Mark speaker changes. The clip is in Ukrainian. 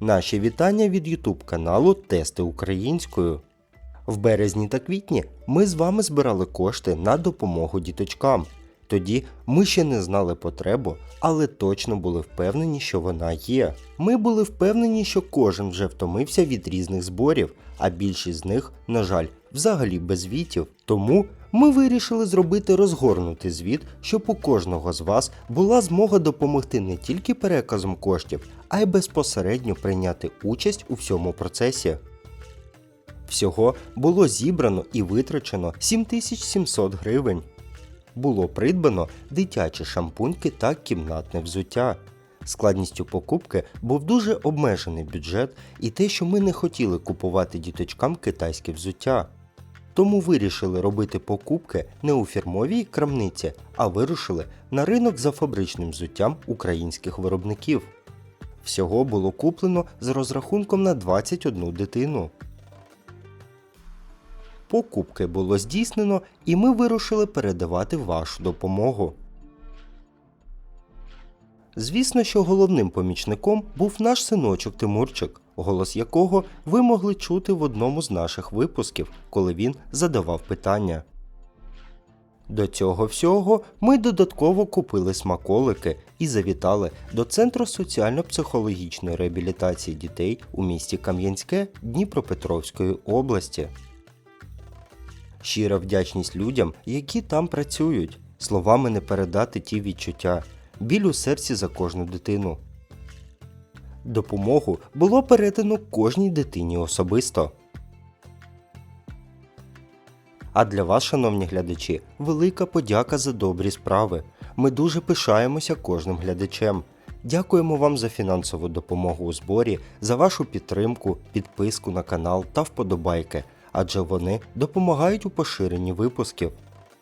Speaker 1: Наші вітання від YouTube каналу Тести українською. В березні та квітні ми з вами збирали кошти на допомогу діточкам. Тоді ми ще не знали потребу, але точно були впевнені, що вона є. Ми були впевнені, що кожен вже втомився від різних зборів, а більшість з них, на жаль, взагалі без звітів. Тому ми вирішили зробити розгорнутий звіт, щоб у кожного з вас була змога допомогти не тільки переказом коштів, а й безпосередньо прийняти участь у всьому процесі. Всього було зібрано і витрачено 7700 гривень. Було придбано дитячі шампуньки та кімнатне взуття. Складністю покупки був дуже обмежений бюджет і те, що ми не хотіли купувати діточкам китайське взуття. Тому вирішили робити покупки не у фірмовій крамниці, а вирушили на ринок за фабричним взуттям українських виробників. Всього було куплено з розрахунком на 21 дитину. Покупки було здійснено, і ми вирушили передавати вашу допомогу. Звісно, що головним помічником був наш синочок Тимурчик, голос якого ви могли чути в одному з наших випусків, коли він задавав питання. До цього всього ми додатково купили смаколики і завітали до Центру соціально-психологічної реабілітації дітей у місті Кам'янське Дніпропетровської області. Щира вдячність людям, які там працюють. Словами не передати ті відчуття, біль у серці за кожну дитину. Допомогу було передано кожній дитині особисто. А для вас, шановні глядачі, велика подяка за добрі справи. Ми дуже пишаємося кожним глядачем. Дякуємо вам за фінансову допомогу у зборі, за вашу підтримку, підписку на канал та вподобайки, адже вони допомагають у поширенні випусків.